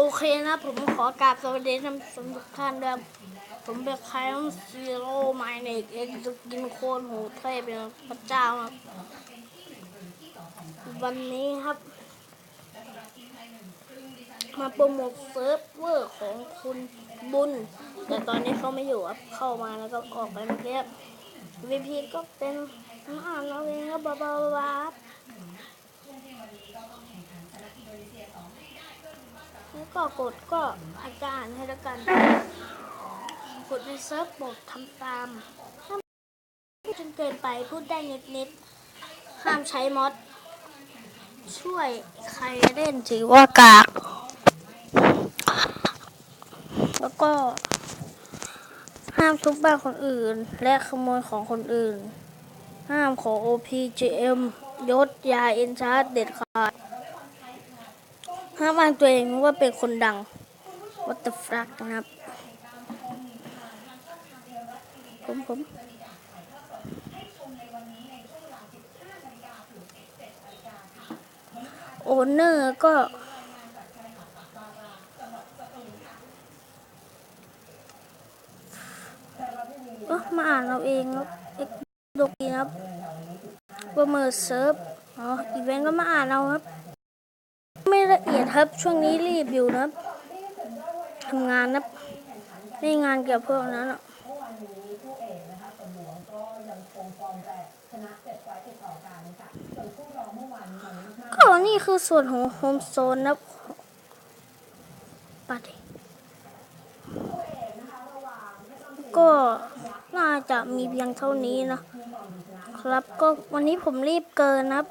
โอเคนะ ผมขอกราบสวัสดีท่านผู้ชมทุกท่านด้วยผมเป็นใครต้องซีโร่ไมเนกเอ็กจะกินโคนหูเทพเป็นพระเจ้าครับ วันนี้ครับ มาโปรโมทเซิร์ฟเวอร์ของคุณบุญ แต่ตอนนี้เขาไม่อยู่ครับเข้ามาแล้วก็ออกไปเมื่อกี้ครับ VP ก็เป็นองอ่านเราเองครับบาบาบาครับ ก็กดก็อาจารย์ให้แล้วกัน กดในเซิร์ฟบททำตามห้ามจนเกินไปพูดได้นิดๆห้ามใช้มอดช่วยใครเล่นถือว่ากาก แล้วก็ ห้ามทุบบ้านคนอื่น และขโมยของคนอื่น ห้ามขอ OPGM ยศยาเอ็นชาร์เด็ดขาด ห้ามอ้างตัวเองว่าเป็นคนดัง What the fuck นะครับ ผมผมโอเนอร์ก็มาอ่านเราเองครับเอ็กโดกีนะครับว่าเมอร์เซิร์ฟ อ๋อ อีเวนต์ก็มาอ่านเราครับ ครับ ช่วงนี้รีบอยู่นะครับทำงานนับไม่งานเกี่ยวกับพวกนั้นก็นี่คือส่วนของโฮมโซนนับปัดก็น่าจะมีเพียงเท่านี้นะครับ ก็วันนี้ผมรีบเกินนะครับ